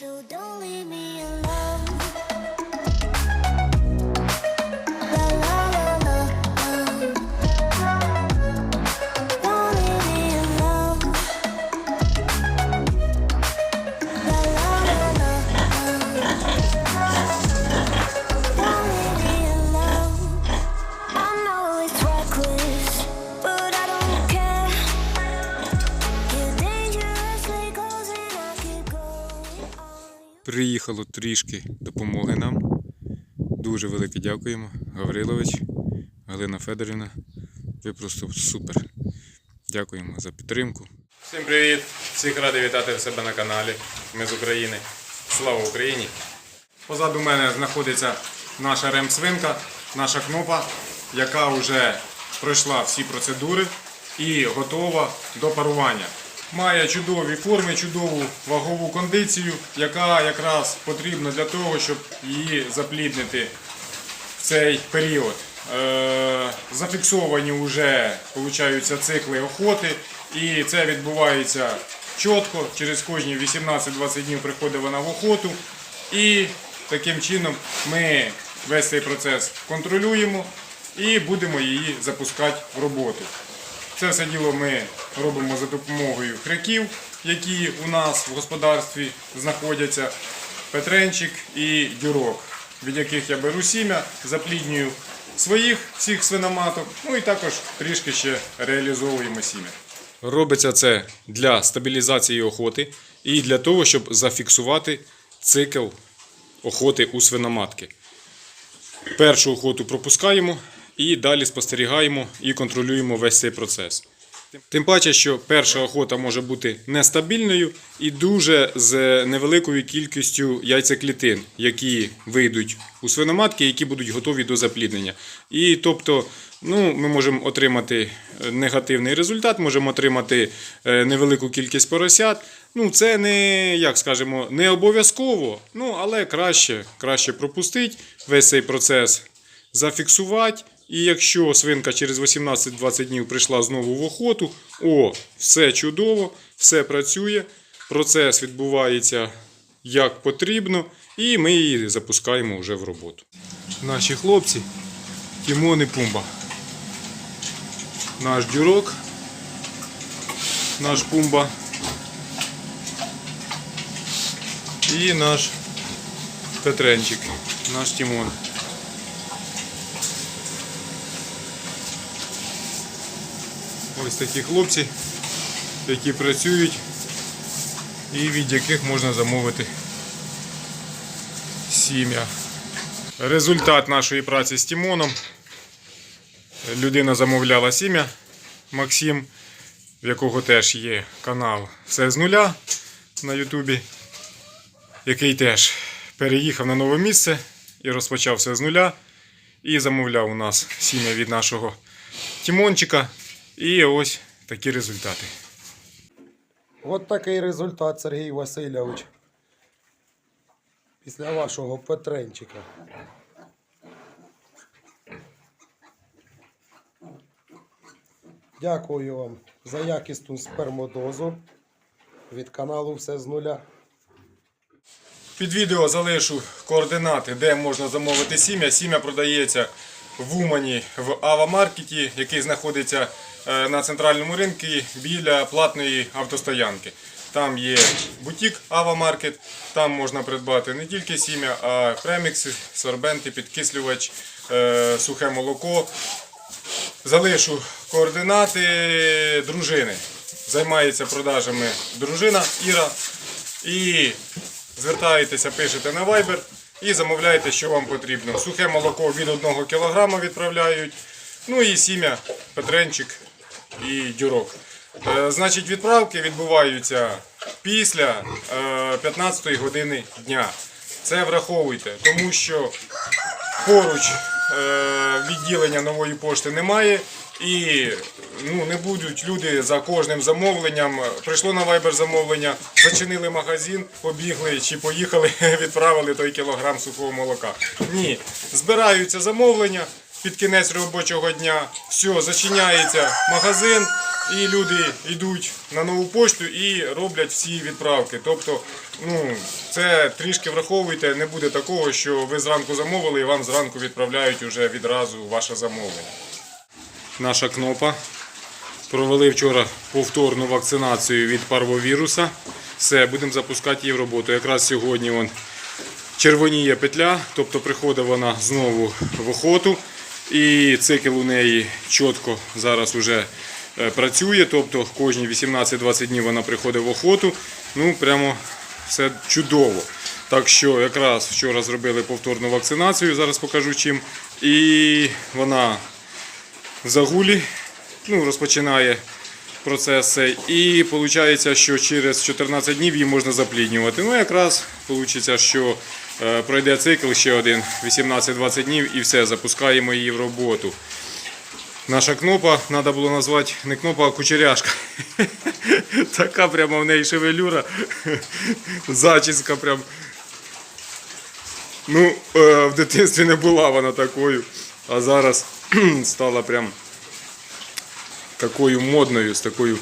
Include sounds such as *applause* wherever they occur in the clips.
So don't leave me alone. Приїхало трішки допомоги нам. Дуже велике дякуємо. Гаврилович, Галина Федорівна. Ви просто супер. Дякуємо за підтримку. Всім привіт! Всіх радий вітати в себе на каналі. Ми з України. Слава Україні! Позаду мене знаходиться наша ремсвинка, наша кнопа, яка вже пройшла всі процедури і готова до парування. Має чудові форми, чудову вагову кондицію, яка якраз потрібна для того, щоб її запліднити в цей період. Е, зафіксовані вже цикли охоти, і це відбувається чітко. Через кожні 18-20 днів приходить вона в охоту. І таким чином ми весь цей процес контролюємо і будемо її запускати в роботу. Це все діло ми робимо за допомогою хряків, які у нас в господарстві знаходяться, петренчик і дюрок, від яких я беру сім'я, запліднюю своїх всіх свиноматок, ну і також трішки ще реалізовуємо сім'я. Робиться це для стабілізації охоти і для того, щоб зафіксувати цикл охоти у свиноматки. Першу охоту пропускаємо і далі спостерігаємо і контролюємо весь цей процес. Тим паче, що перша охота може бути нестабільною і дуже з невеликою кількістю яйцеклітин, які вийдуть у свиноматки, які будуть готові до запліднення. І тобто, ну, ми можемо отримати е, негативний результат, можемо отримати е, невелику кількість поросят. Ну, це не, як скажемо, не обов'язково, ну, але краще, краще пропустити весь цей процес зафіксувати. І якщо свинка через 18-20 днів прийшла знову в охоту, о, все чудово, все працює, процес відбувається як потрібно, і ми її запускаємо вже в роботу. Наші хлопці, Тімон і Пумба. Наш дюрок, наш Пумба і наш Петренчик, наш Тімон. Ось такі хлопці, які працюють і від яких можна замовити сім'я. Результат нашої праці з Тімоном. Людина замовляла сім'я Максим, в якого теж є канал Все з нуля на Ютубі, який теж переїхав на нове місце і розпочав все з нуля. І замовляв у нас сім'я від нашого Тімончика. І ось такі результати. От такий результат, Сергій Васильович. Після вашого Петренчика. Дякую вам за якісну спермодозу від каналу Все з нуля. Під відео залишу координати, де можна замовити сім'я. Сім'я продається в Умані в Ава Маркеті, який знаходиться на центральному ринку біля платної автостоянки. Там є бутік Ава Маркет, там можна придбати не тільки сім'я, а премікси, сорбенти, підкислювач, е, сухе молоко. Залишу координати дружини. Займається продажами дружина Іра. І звертаєтеся, пишете на Viber і замовляєте, що вам потрібно. Сухе молоко від 1 кг відправляють. Ну і сім'я, петренчик і дюрок. Е, Значить, відправки відбуваються після е, 15 години дня. Це враховуйте, тому що поруч е, відділення нової пошти немає. І ну, не будуть люди за кожним замовленням. Прийшло на Viber замовлення, зачинили магазин, побігли чи поїхали, *laughs* відправили той кілограм сухого молока. Ні, збираються замовлення під кінець робочого дня. Все, зачиняється магазин, і люди йдуть на нову пошту і роблять всі відправки. Тобто, ну, це трішки враховуйте, не буде такого, що ви зранку замовили і вам зранку відправляють уже відразу ваше замовлення. Наша кнопа. Провели вчора повторну вакцинацію від парвовіруса. Все, будемо запускати її в роботу. Якраз сьогодні вон червоніє петля, тобто приходить вона знову в охоту. І цикл у неї чітко зараз вже е, працює, тобто кожні 18-20 днів вона приходить в охоту. Ну, прямо все чудово. Так що якраз вчора зробили повторну вакцинацію, зараз покажу чим. І вона в загулі ну, розпочинає процес цей. І виходить, що через 14 днів її можна запліднювати. Ну, якраз вийде, що пройде цикл ще один 18-20 днів і все, запускаємо її в роботу. Наша кнопа, треба було назвати не кнопа, а кучеряшка. *laughs* Така прямо в неї шевелюра. *laughs* Зачіска прям. Ну, е, в дитинстві не була вона такою, а зараз *clears throat* стала прям такою модною, з такою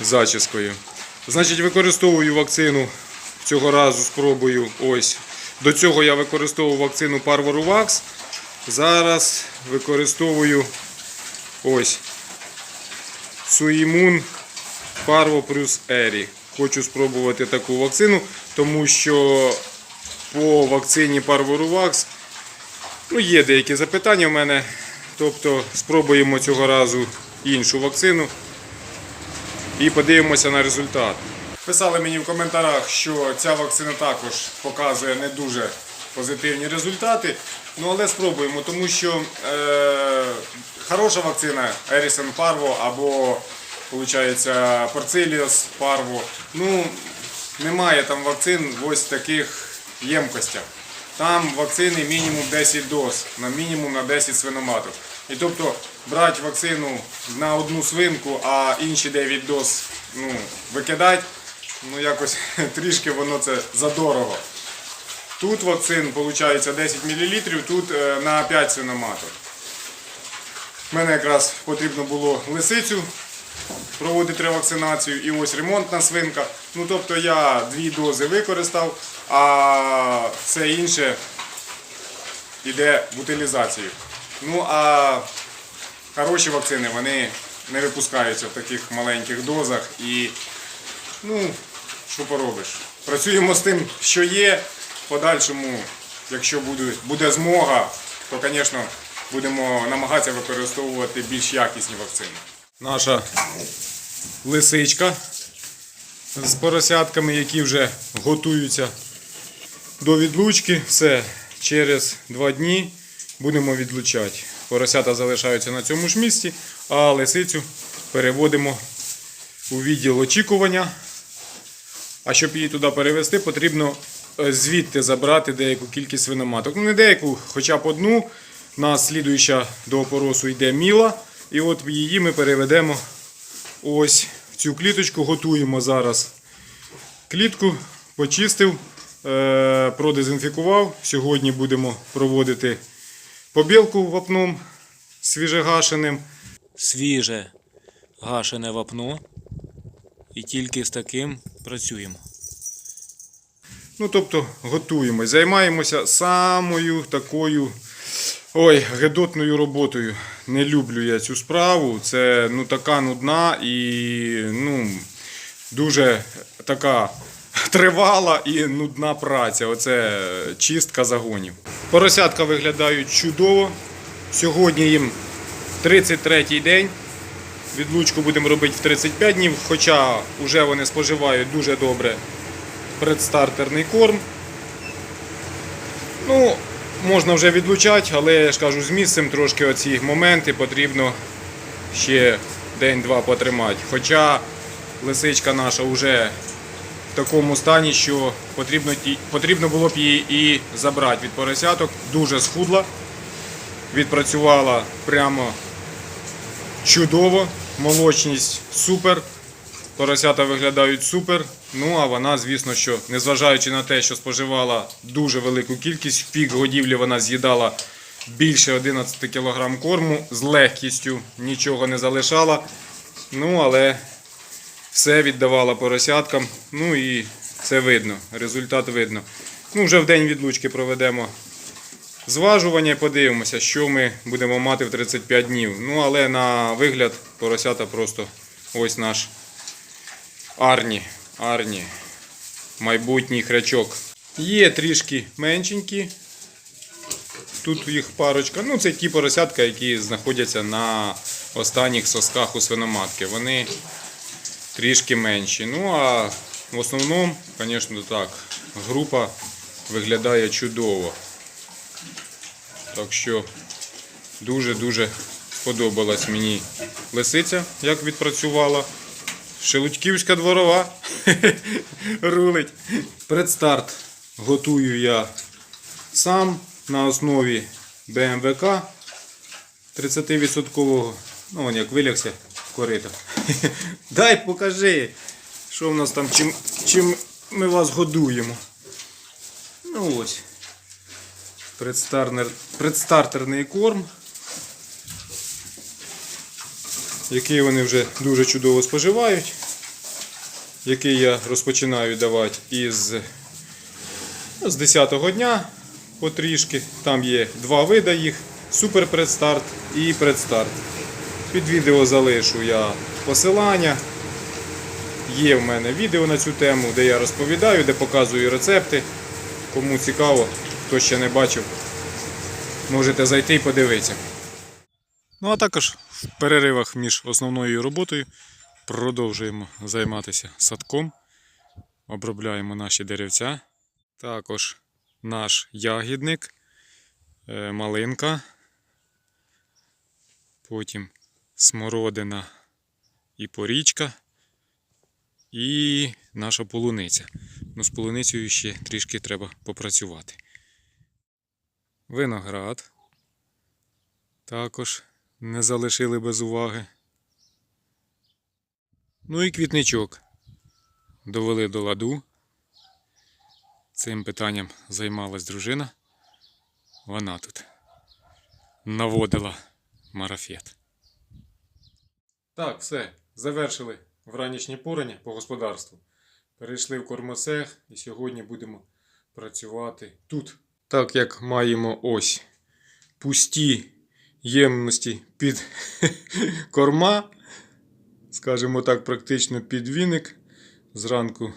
зачіскою. Значить, використовую вакцину цього разу спробую ось. До цього я використовував вакцину Parvoruvax. Зараз використовую ось Suimun Parvo плюс Eri. Хочу спробувати таку вакцину, тому що по вакцині Parvoruvax ну, є деякі запитання в мене. Тобто спробуємо цього разу іншу вакцину і подивимося на результат. Писали мені в коментарях, що ця вакцина також показує не дуже позитивні результати. Ну але спробуємо, тому що е, хороша вакцина Erison Parvo або Porcelios Parvo. Ну, немає там вакцин в ось таких ємкостях. Там вакцини мінімум 10 доз, на мінімум на 10 свиноматок. І тобто брати вакцину на одну свинку, а інші 9 доз ну, викидати, ну якось *laughs* трішки воно це задорого. Тут вакцин виходить 10 мл, тут е, на 5 свиноматок. У мене якраз потрібно було лисицю проводити ревакцинацію і ось ремонтна свинка. Ну тобто я дві дози використав, а все інше йде в утилізацію. Ну а хороші вакцини вони не випускаються в таких маленьких дозах і ну, що поробиш. Працюємо з тим, що є. В подальшому, якщо буде, змога, то, звісно, будемо намагатися використовувати більш якісні вакцини. Наша лисичка з поросятками, які вже готуються до відлучки. Все, через два дні будемо відлучати. Поросята залишаються на цьому ж місці, а лисицю переводимо у відділ очікування. А щоб її туди перевести, потрібно е, звідти забрати деяку кількість свиноматок. Ну не деяку, хоча б одну. У нас слідуюча до опоросу йде міла. І от її ми переведемо ось в цю кліточку. Готуємо зараз клітку, почистив, е, продезінфікував. Сьогодні будемо проводити побілку вапном свіжегашеним. свіже гашене вапно. І тільки з таким працюємо. Ну, тобто готуємось, займаємося самою такою ой, гедотною роботою. Не люблю я цю справу. Це ну, така нудна і ну, дуже така тривала і нудна праця. Оце чистка загонів. Поросятка виглядають чудово. Сьогодні їм 33-й день. Відлучку будемо робити в 35 днів, хоча вже вони споживають дуже добре предстартерний корм. Ну, можна вже відлучати, але я ж кажу, з місцем трошки оці моменти потрібно ще день-два потримати. Хоча лисичка наша вже в такому стані, що потрібно, потрібно було б її і забрати від поросяток. Дуже схудла, відпрацювала прямо чудово, молочність супер. Поросята виглядають супер. Ну а вона, звісно, що незважаючи на те, що споживала дуже велику кількість, в пік годівлі вона з'їдала більше 11 кг корму з легкістю, нічого не залишала. Ну, але все віддавала поросяткам. Ну і це видно. Результат видно. Ну, вже в день відлучки проведемо зважування і подивимося, що ми будемо мати в 35 днів. Ну, але на вигляд поросята просто ось наш Арні. Арні. Майбутній хрячок. Є трішки меншенькі. Тут їх парочка. Ну, це ті поросятка, які знаходяться на останніх сосках у свиноматки. Вони трішки менші. Ну, а в основному, звісно, так, група виглядає чудово. Так що дуже-дуже сподобалась мені лисиця, як відпрацювала. Шелудьківська дворова *laughs* рулить. Предстарт готую я сам на основі БМВК 30%. Ну, вон як вилягся в корито. *laughs* Дай покажи, що в нас там, чим, чим ми вас годуємо. Ну ось. Предстарнер, предстартерний корм, який вони вже дуже чудово споживають, який я розпочинаю давати із, з 10-го дня потрішки. Там є два види їх: супер предстарт і предстарт. Під відео залишу я посилання. Є в мене відео на цю тему, де я розповідаю, де показую рецепти. Кому цікаво, хто ще не бачив, можете зайти і подивитися. Ну а також в переривах між основною роботою продовжуємо займатися садком. Обробляємо наші деревця. Також наш ягідник, е, малинка. Потім смородина і порічка. І наша полуниця. Ну, з полуницею ще трішки треба попрацювати. Виноград. Також не залишили без уваги. Ну і квітничок. Довели до ладу. Цим питанням займалась дружина. Вона тут наводила марафет. Так, все. Завершили вранішнє порання по господарству. Перейшли в кормосех і сьогодні будемо працювати тут. Так як маємо ось пусті ємності під *laughs* корма, скажімо так, практично під віник. Зранку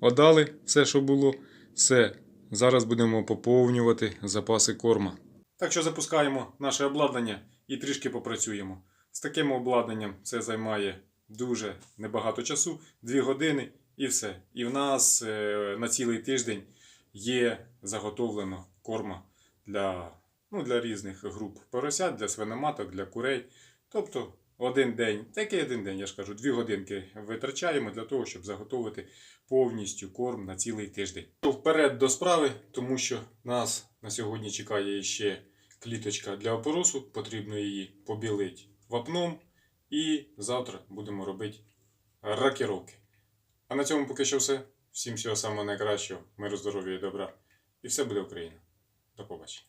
одали все, що було. Все. Зараз будемо поповнювати запаси корма. Так що запускаємо наше обладнання і трішки попрацюємо. З таким обладнанням це займає дуже небагато часу, 2 години і все. І в нас е, на цілий тиждень є заготовлено корма для, ну, для різних груп поросят, для свиноматок, для курей. Тобто один день, такий один день, я ж кажу, 2 годинки витрачаємо для того, щоб заготовити повністю корм на цілий тиждень. Вперед до справи, тому що нас на сьогодні чекає ще кліточка для опоросу, потрібно її побілити вапном. І завтра будемо робити ракіровки. А на цьому поки що все. Всім всього самого найкращого, миру, здоров'я і добра. І все буде Україна. До побачення.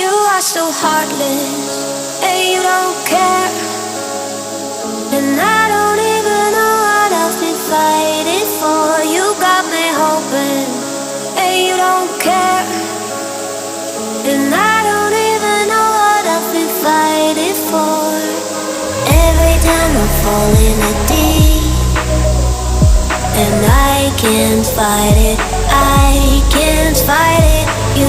You are so heartless, and you don't care. And I don't even know what else to fight it for. You got me hoping, and you don't care. And I don't even know what else to fight it for. Every time I fall can't fight it. I can't fight it. You